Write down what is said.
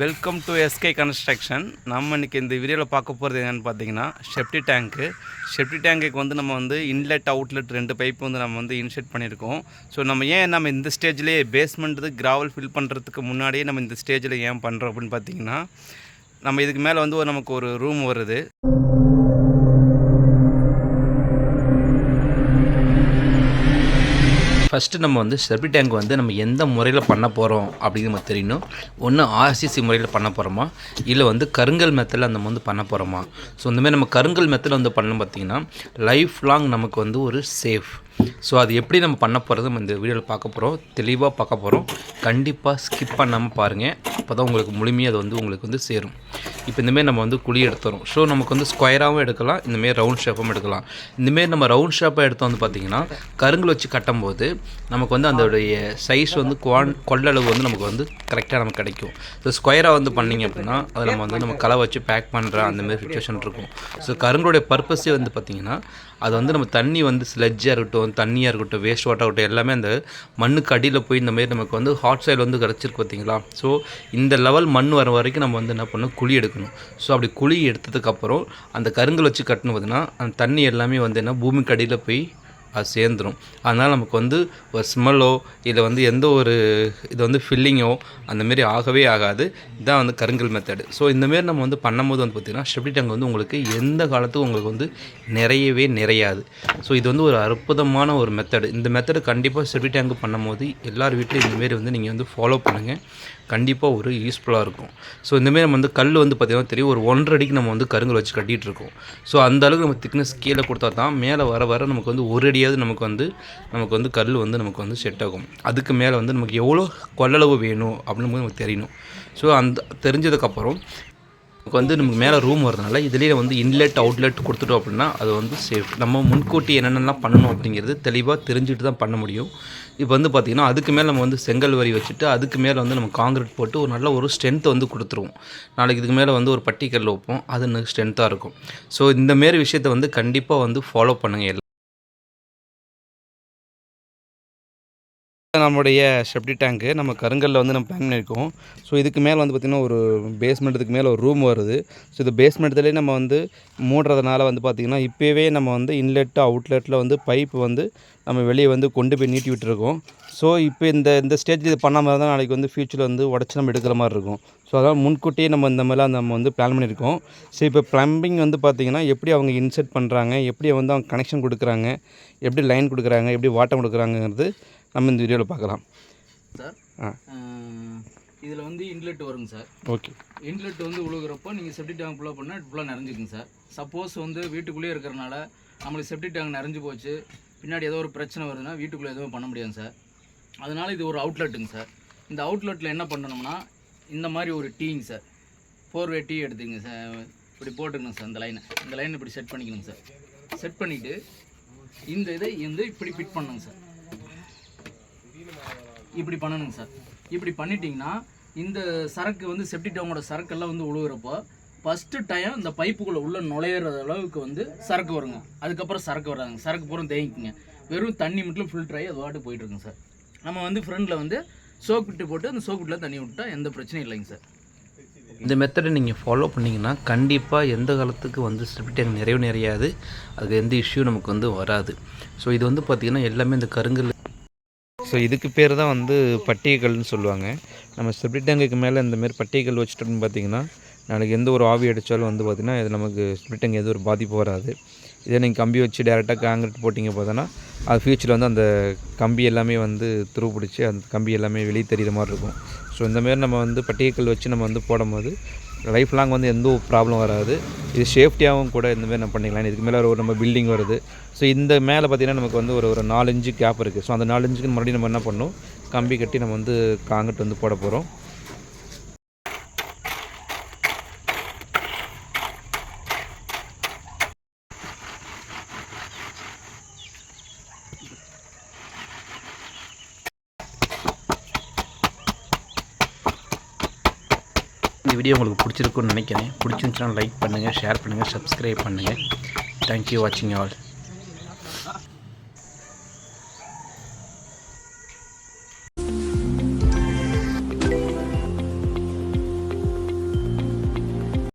Welcome to SK construction நம்ம இன்றைக்கி இந்த வீடியோவில் பார்க்க போகிறது என்னென்னு பார்த்தீங்கன்னா செப்டி டேங்க்கு செப்டி டேங்குக்கு வந்து நம்ம வந்து இன்லெட் அவுட்லெட் ரெண்டு பைப் வந்து நம்ம வந்து இன்செட் பண்ணியிருக்கோம். ஸோ நம்ம ஏன் நம்ம இந்த ஸ்டேஜ்லேயே பேஸ்மெண்ட் கிராவல் ஃபில் பண்ணுறதுக்கு முன்னாடியே நம்ம இந்த ஸ்டேஜில் ஏன் பண்ணுறோம் அப்படின்னு பார்த்தீங்கன்னா நம்ம இதுக்கு மேலே வந்து ஒரு நமக்கு ஒரு ரூம் வருது. ஃபஸ்ட்டு நம்ம வந்து செப்டி டேங்க் வந்து நம்ம எந்த முறையில் பண்ண போகிறோம் அப்படின்னு நம்ம தெரியணும். ஒன்று ஆர்சிசி முறையில் பண்ண போகிறோமா இல்லை வந்து கருங்கல் மெத்தில் அந்த வந்து பண்ண போகிறோமா ஸோ இந்தமாதிரி நம்ம கருங்கல் மெத்தில் வந்து பண்ணணும் பார்த்தீங்கன்னா லைஃப் லாங் நமக்கு வந்து ஒரு சேஃப் ஸோ அது எப்படி நம்ம பண்ண போகிறது நம்ம இந்த வீடியோவில் பார்க்க போகிறோம் தெளிவாக பார்க்க போகிறோம் கண்டிப்பாக ஸ்கிப் பண்ணாமல் பாருங்கள் அப்போ தான் உங்களுக்கு முழுமையாக அது வந்து உங்களுக்கு வந்து சேரும். இப்போ இந்தமாரி நம்ம வந்து குழி எடுத்துறோம். ஸோ நமக்கு வந்து ஸ்கொயராகவும் எடுக்கலாம் இந்தமாரி ரவுண்ட் ஷேப்பும் எடுக்கலாம். இந்தமாரி நம்ம ரவுண்ட் ஷேப்பாக எடுத்து வந்து பார்த்திங்கன்னா கருங்கல் வச்சு கட்டும்போது நமக்கு வந்து அதோடைய சைஸ் வந்து குவான் கொள்ளளவு வந்து நமக்கு வந்து கரெக்டாக நமக்கு கிடைக்கும். ஸோ ஸ்கொயராக வந்து பண்ணிங்க அப்படின்னா அதை நம்ம வந்து நம்ம களை வச்சு பேக் பண்ணுற அந்தமாரி சுச்சுவேஷன் இருக்கும். ஸோ கருங்களுடைய பர்பஸே வந்து பார்த்திங்கன்னா அது வந்து நம்ம தண்ணி வந்து ஸ்லெட்ஜாக இருக்கட்டும் தண்ணியாக இருக்கட்டும் வேஸ்ட் வாட்டர் இருக்கட்டும் எல்லாமே அந்த மண்ணுக்கு அடியில் போய் இந்த மாதிரி நமக்கு வந்து ஹாட் சைல் வந்து கிடச்சிருக்கு பார்த்தீங்களா ஸோ இந்த லெவல் மண் வர வரைக்கும் நம்ம வந்து என்ன பண்ணணும் குழி எடுக்கணும் ஸோ அப்படி குழி எடுத்ததுக்கப்புறம் அந்த கருங்கல் வச்சு கட்டணும் பார்த்தீங்கன்னா அந்த தண்ணி எல்லாமே வந்து என்ன பூமிக்கு அடியில் போய் அது சேர்ந்துடும் அதனால் நமக்கு வந்து ஒரு ஸ்மெல்லோ இல்லை வந்து எந்த ஒரு இது வந்து ஃபில்லிங்கோ அந்தமாரி ஆகவே ஆகாது. இதுதான் வந்து கருங்கல் மெத்தடு ஸோ இந்தமாரி நம்ம வந்து பண்ணும்போது வந்து பார்த்திங்கன்னா ஷெப்டி டேங்க் வந்து உங்களுக்கு எந்த காலத்துக்கும் உங்களுக்கு வந்து நிறையவே நிறையாது. ஸோ இது வந்து ஒரு அற்புதமான ஒரு மெத்தடு இந்த மெத்தடு கண்டிப்பாக ஷெப்டி டேங்க் பண்ணும்போது எல்லார் வீட்லையும் இந்தமாரி வந்து நீங்கள் வந்து ஃபாலோ பண்ணுங்கள் கண்டிப்பாக ஒரு யூஸ்ஃபுல்லாக இருக்கும். ஸோ இந்தமாரி நம்ம வந்து கல் வந்து பார்த்திங்கன்னா தெரியும் ஒரு ஒன்றரை அடிக்கு நம்ம வந்து கருங்கல் வச்சு கட்டிகிட்டு இருக்கோம். ஸோ அந்த அளவுக்கு நம்ம திக்னஸ் கீழே கொடுத்தா தான் மேலே வர வர நமக்கு வந்து ஒரு அடி எப்படியாவது நமக்கு வந்து நமக்கு வந்து கல் வந்து நமக்கு வந்து செட் ஆகும். அதுக்கு மேலே வந்து நமக்கு எவ்வளோ கொள்ளளவு வேணும் அப்படின்னு நமக்கு தெரியணும். ஸோ அந்த தெரிஞ்சதுக்கப்புறம் நமக்கு வந்து நமக்கு மேலே ரூம் வரதுனால இதுலேயே வந்து இன்லெட் அவுட்லெட் கொடுத்துட்டோம் அப்படின்னா அது வந்து சேஃப் நம்ம முன்கூட்டி என்னென்னலாம் பண்ணணும் அப்படிங்கிறது தெளிவாக தெரிஞ்சுட்டு தான் பண்ண முடியும். இப்போ வந்து பார்த்திங்கன்னா அதுக்கு மேலே நம்ம வந்து செங்கல் வரி வச்சுட்டு அதுக்கு மேலே வந்து நம்ம காங்கிரீட் போட்டு ஒரு நல்ல ஒரு ஸ்ட்ரென்த்தை வந்து கொடுத்துருவோம். நாளைக்கு இதுக்கு மேலே வந்து ஒரு பட்டிக்கல் வைப்போம். அது எனக்கு ஸ்ட்ரென்த்தாக இருக்கும். ஸோ இந்த மாரி விஷயத்தை வந்து கண்டிப்பாக வந்து ஃபாலோ பண்ணுங்கள் எல்லாம் நம்மளுடைய செப்டி டேங்க்கு நம்ம கருங்கல்ல வந்து நம்ம பிளான் பண்ணியிருக்கோம் ஸோ இதுக்கு மேலே வந்து பார்த்திங்கன்னா ஒரு பேஸ்மெண்ட்டுக்கு மேலே ஒரு ரூம் வருது. ஸோ இது பேஸ்மெண்ட்லேயே நம்ம வந்து மூடுறதுனால வந்து பார்த்திங்கன்னா இப்போவே நம்ம வந்து இன்லெட்டு அவுட்லெட்டில் வந்து பைப் வந்து நம்ம வெளியே வந்து கொண்டு போய் நீட்டி விட்டுருக்கோம். ஸோ இப்போ இந்த இந்த ஸ்டேஜில் இது பண்ணாமல் இருந்தால் நாளைக்கு வந்து ஃப்யூச்சரில் வந்து உடச்சி நம்ம எடுக்கிற மாதிரி இருக்கும். ஸோ அதனால் முன்கூட்டியே நம்ம இந்த மாதிரிலாம் நம்ம வந்து பிளான் பண்ணியிருக்கோம். ஸோ இப்போ ப்ளம்பிங் வந்து பார்த்திங்கன்னா எப்படி அவங்க இன்செர்ட் பண்ணுறாங்க எப்படி வந்து அவங்க கனெக்ஷன் கொடுக்குறாங்க எப்படி லைன் கொடுக்குறாங்க எப்படி வாட்டம் கொடுக்குறாங்கங்கிறது நம்ம இந்த வீடியோவில் பார்க்கலாம். சார் ஆ. இதில் வந்து இன்லெட் வருங்க சார். ஓகே. இன்லெட் வந்து உழுகுறப்போ நீங்கள் செப்டி டேங்க் ஃபுல்லாக பண்ணால் ஃபுல்லாக நிறைஞ்சிக்குங்க சார். சப்போஸ் வந்து வீட்டுக்குள்ளேயே இருக்கிறனால நம்மளுக்கு செப்டி டேங்க் நிறைஞ்சு போச்சு. பின்னாடி ஏதோ ஒரு பிரச்சனை வருதுன்னா வீட்டுக்குள்ளே எதுவும் பண்ண முடியாது சார். அதனால இது ஒரு அவுட்லெட்டுங்க சார். இந்த அவுட்லெட்டில் என்ன பண்ணணும்னா இந்த மாதிரி ஒரு டீங்க சார். ஃபோர் வே டீ எடுத்துக்கங்க சார். இப்படி போட்டுக்கணும் சார் இந்த லைனை இந்த லைனை இப்படி செட் பண்ணிக்கணும் சார். செட் பண்ணிவிட்டு இந்த இதை வந்து இப்படி ஃபிட் பண்ணணுங்க சார். இப்படி பண்ணணுங்க சார். இப்படி பண்ணிட்டீங்கன்னா இந்த சரக்கு வந்து செப்டிக் டவுனோட சரக்கெல்லாம் வந்து உழுவுறப்போ ஃபஸ்ட்டு டைம் இந்த பைப்புக்குள்ளே உள்ள நுழையிற அளவுக்கு வந்து சரக்கு வருங்க. அதுக்கப்புறம் சரக்கு வராதுங்க. சரக்கு பூரா தேங்கிக்குங்க. வெறும் தண்ணி மட்டும் ஃபில்டர் ஆகி அது வாட்டு போயிட்டு இருக்குங்க சார். நம்ம வந்து ஃப்ரண்டில் வந்து சோக்குட்டு போட்டு அந்த சோக்குட்டில் தண்ணி விட்டால் எந்த பிரச்சனையும் இல்லைங்க சார். இந்த மெத்தடை நீங்கள் ஃபாலோ பண்ணிங்கன்னா கண்டிப்பாக எந்த காலத்துக்கு வந்து செப்டி நிறைவு நிறையாது. அதுக்கு எந்த இஷ்யூ நமக்கு வந்து வராது. ஸோ இது வந்து பார்த்திங்கன்னா எல்லாமே இந்த கருங்கல் ஸோ இதுக்கு பேர் தான் வந்து பட்டிகைகள்னு சொல்லுவாங்க. நம்ம செப்டி டேங்குக்கு மேலே இந்தமாரி மாதிரி வச்சுட்டோம்னு பார்த்தீங்கன்னா நாளைக்கு எந்த ஒரு ஆவி அடித்தாலும் வந்து பார்த்திங்கன்னா இது நமக்கு செப்டி டேங்க் எதுவும் ஒரு பாதிப்பு வராது. இதே நீங்கள் கம்பி வச்சு டேரெக்டாக காங்கிரீட் போட்டிங்க பார்த்தோன்னா அது ஃபியூச்சரில் வந்து அந்த கம்பி எல்லாமே வந்து துரு பிடிச்சி அந்த கம்பி எல்லாமே வெளியே தெரிகிற மாதிரி இருக்கும். ஸோ இந்தமாரி நம்ம வந்து பட்டியக்கல் வச்சு நம்ம வந்து போடும்போது லைஃப் லாங் வந்து எந்த ஒரு ப்ராப்ளம் வராது. இது சேஃப்டியாகவும் கூட இந்தமாரி நம்ம பண்ணிக்கலாம். இதுக்கு மேலே ஒரு நம்ம பில்டிங் வருது. ஸோ இந்த மேலே பார்த்திங்கன்னா நமக்கு வந்து ஒரு ஒரு நாலு கேப் இருக்குது ஸோ அந்த நாலு மறுபடியும் நம்ம என்ன பண்ணணும்? கம்பி கட்டி நம்ம வந்து காங்கிரீட் வந்து போட போகிறோம் இந்த வீடியோ உங்களுக்கு பிடிச்சிருக்குன்னு நினைக்கிறேன். பிடிச்சிருந்துச்சுன்னா லைக் பண்ணுங்கள் ஷேர் பண்ணுங்கள் சப்ஸ்கிரைப் பண்ணுங்கள் தேங்க்யூ வாட்சிங் ஆல்